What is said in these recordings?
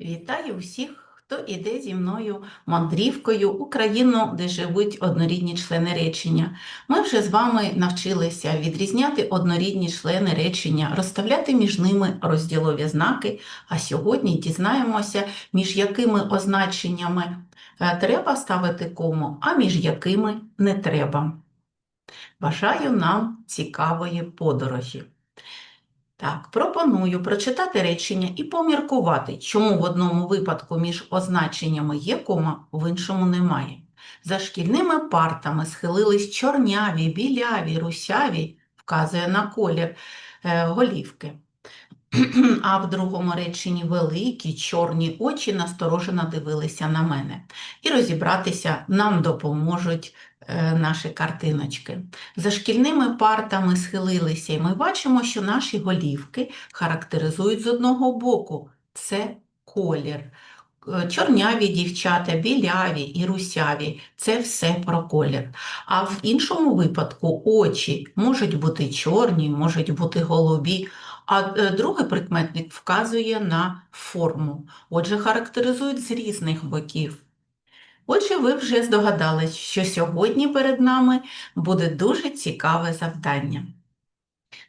Вітаю всіх, хто іде зі мною мандрівкою у країну, де живуть однорідні члени речення. Ми вже з вами навчилися відрізняти однорідні члени речення, розставляти між ними розділові знаки, а сьогодні дізнаємося, між якими означеннями е, треба ставити кому, а між якими не треба. Бажаю нам цікавої подорожі. Так, пропоную прочитати речення і поміркувати, чому в одному випадку між означеннями є кома, в іншому немає. За шкільними партами схилились чорняві, біляві, русяві, вказує на колір е, голівки. А в другому реченні великі чорні очі насторожено дивилися на мене. І розібратися нам допоможуть е, наші картиночки. За шкільними партами схилилися, і ми бачимо, що наші голівки характеризують з одного боку це колір. Е, Чорняві дівчата, біляві і русяві це все про колір. А в іншому випадку очі можуть бути чорні, можуть бути голубі, а е, другий прикметник вказує на форму. Отже, характеризують з різних боків. Отже, ви вже здогадались, що сьогодні перед нами буде дуже цікаве завдання.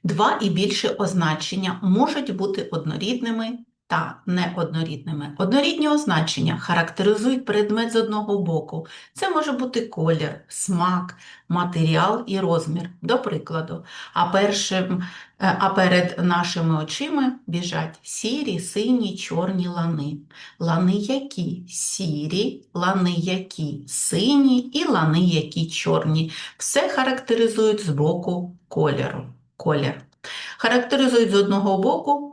Два і більше означення можуть бути однорідними та неоднорідними. Однорідні означення характеризують предмет з одного боку. Це може бути колір, смак, матеріал і розмір, до прикладу. А, першим, е, а перед нашими очима біжать сірі, сині, чорні лани. Лани які сірі, лани які сині і лани які чорні. Все характеризують з боку кольору. Колір. Характеризують з одного боку,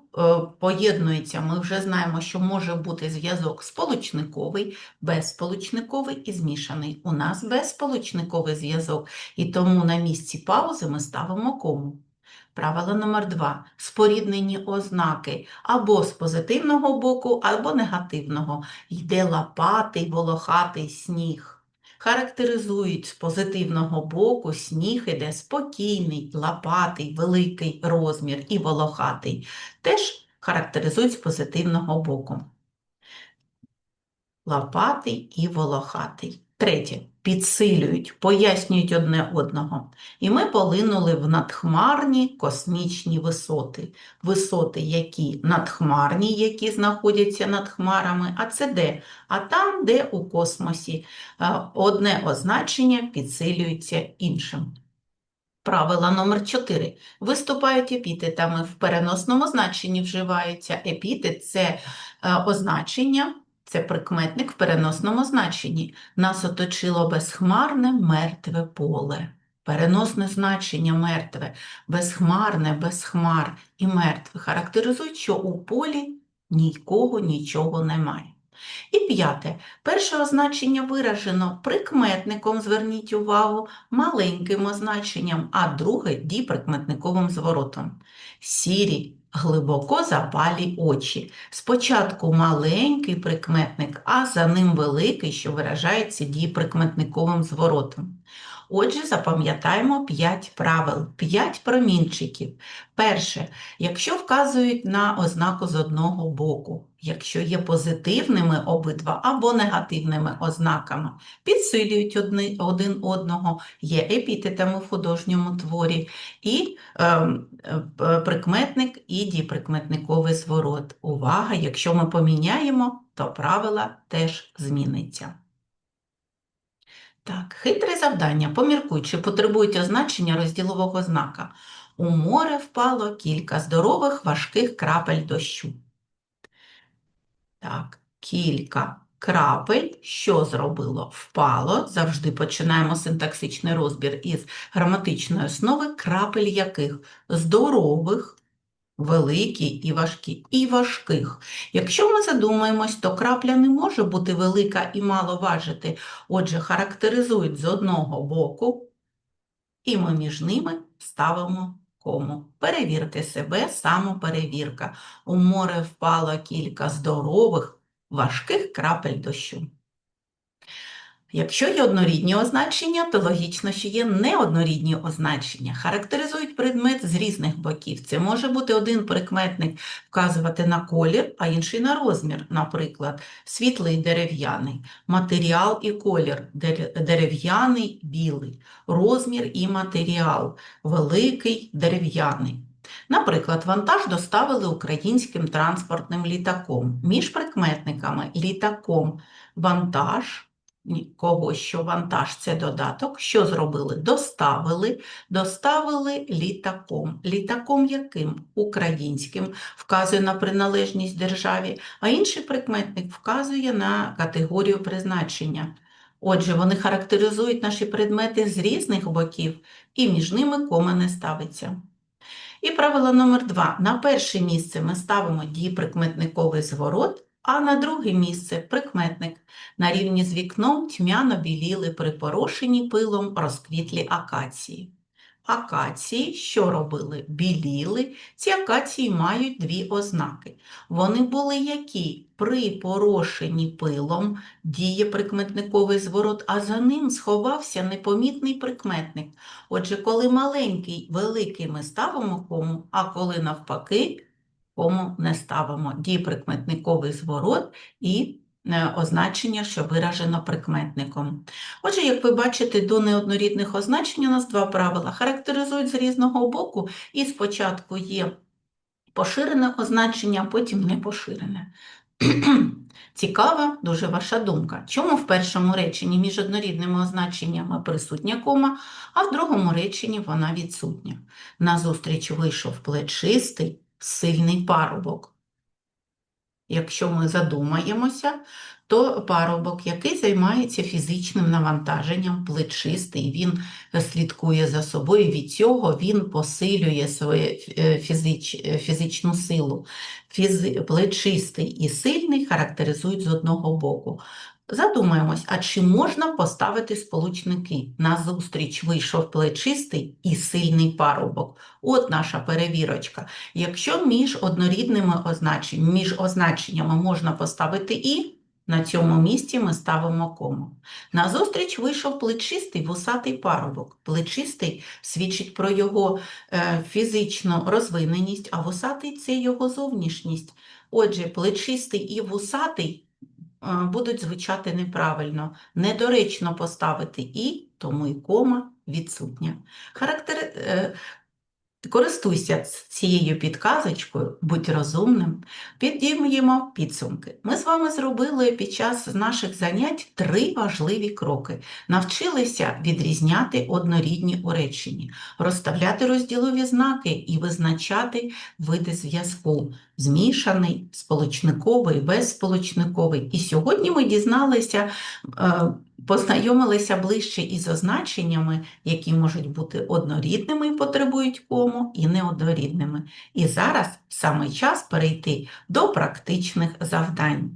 поєднується, ми вже знаємо, що може бути зв'язок сполучниковий, безсполучниковий і змішаний. У нас безсполучниковий зв'язок, і тому на місці паузи ми ставимо кому. Правило номер два. Споріднені ознаки або з позитивного боку, або негативного. Йде лопатий, волохатий сніг. Характеризують з позитивного боку сніг іде спокійний, лопатий, великий розмір і волохатий. Теж характеризують з позитивного боку. Лопатий і волохатий. Третє. Підсилюють, пояснюють одне одного. І ми полинули в надхмарні космічні висоти. Висоти, які надхмарні, які знаходяться над хмарами, а це де? А там, де у космосі е, одне означення підсилюється іншим. Правило номер 4. Виступають епітетами. В переносному значенні вживаються. Епітет – це е, означення, це прикметник в переносному значенні. Нас оточило безхмарне мертве поле. Переносне значення мертве, безхмарне, без хмар і мертве характеризують, що у полі нікого нічого немає. І п'яте. Перше означення виражено прикметником, зверніть увагу, маленьким означенням, а друге діприкметниковим зворотом. Сірі, глибоко запалі очі. Спочатку маленький прикметник, а за ним великий, що виражається діприкметниковим зворотом. Отже, запам'ятаємо 5 правил, 5 промінчиків. Перше, якщо вказують на ознаку з одного боку, якщо є позитивними обидва або негативними ознаками, підсилюють одни, один одного, є епітетами в художньому творі, і ем, е, прикметник і діприкметниковий зворот. Увага, якщо ми поміняємо, то правила теж зміниться. Так, хитре завдання. Поміркуй, чи потребують означення розділового знака. У море впало кілька здорових важких крапель дощу. Так, кілька крапель. Що зробило? Впало. Завжди починаємо синтаксичний розбір із граматичної основи. Крапель яких? Здорових, великі і важкі, і важких. Якщо ми задумаємось, то крапля не може бути велика і мало важити. Отже, характеризують з одного боку, і ми між ними ставимо кому. Перевірте себе, самоперевірка. У море впало кілька здорових, важких крапель дощу. Якщо є однорідні означення, то логічно, що є неоднорідні означення. Характеризують предмет з різних боків. Це може бути один прикметник вказувати на колір, а інший на розмір, наприклад, світлий дерев'яний, матеріал і колір, дерев'яний білий, розмір і матеріал, великий дерев'яний. Наприклад, вантаж доставили українським транспортним літаком. Між прикметниками літаком вантаж кого що вантаж це додаток. Що зробили? Доставили, доставили літаком. Літаком яким? Українським, вказує на приналежність державі, а інший прикметник вказує на категорію призначення. Отже, вони характеризують наші предмети з різних боків, і між ними кома не ставиться. І правило номер два. На перше місце ми ставимо дієприкметниковий зворот, а на друге місце прикметник. На рівні з вікном тьмяно біліли припорошені пилом розквітлі акації. Акації що робили? Біліли. Ці акації мають дві ознаки. Вони були які? Припорошені пилом, діє прикметниковий зворот, а за ним сховався непомітний прикметник. Отже, коли маленький, великий ми ставимо кому, а коли навпаки, кому не ставимо. Дієприкметниковий зворот і е, означення, що виражено прикметником. Отже, як ви бачите, до неоднорідних означень у нас два правила. Характеризують з різного боку, і спочатку є поширене означення, а потім не поширене. Цікава дуже ваша думка. Чому в першому реченні між однорідними означеннями присутня кома, а в другому реченні вона відсутня? Назустріч вийшов плечистий, сильний парубок. Якщо ми задумаємося, то парубок, який займається фізичним навантаженням, плечистий, він слідкує за собою, від цього він посилює свою е, фізич, е, фізичну силу. Фізи, плечистий і сильний характеризують з одного боку. Задумаємось, а чи можна поставити сполучники? Назустріч вийшов плечистий і сильний парубок. От наша перевірочка. Якщо між однорідними означеннями, між означеннями можна поставити і, на цьому місці ми ставимо кому. Назустріч вийшов плечистий вусатий парубок. Плечистий свідчить про його е, фізичну розвиненість, а вусатий це його зовнішність. Отже, плечистий і вусатий будуть звучати неправильно. Недоречно поставити і, тому і кома відсутня. Характер... Користуйся цією підказочкою, будь розумним, підіймемо підсумки. Ми з вами зробили під час наших занять три важливі кроки. Навчилися відрізняти однорідні у реченні, розставляти розділові знаки і визначати види зв'язку – змішаний, сполучниковий, безсполучниковий. І сьогодні ми дізналися, е, познайомилися ближче із означеннями, які можуть бути однорідними і потребують кому, і неоднорідними. І зараз саме час перейти до практичних завдань.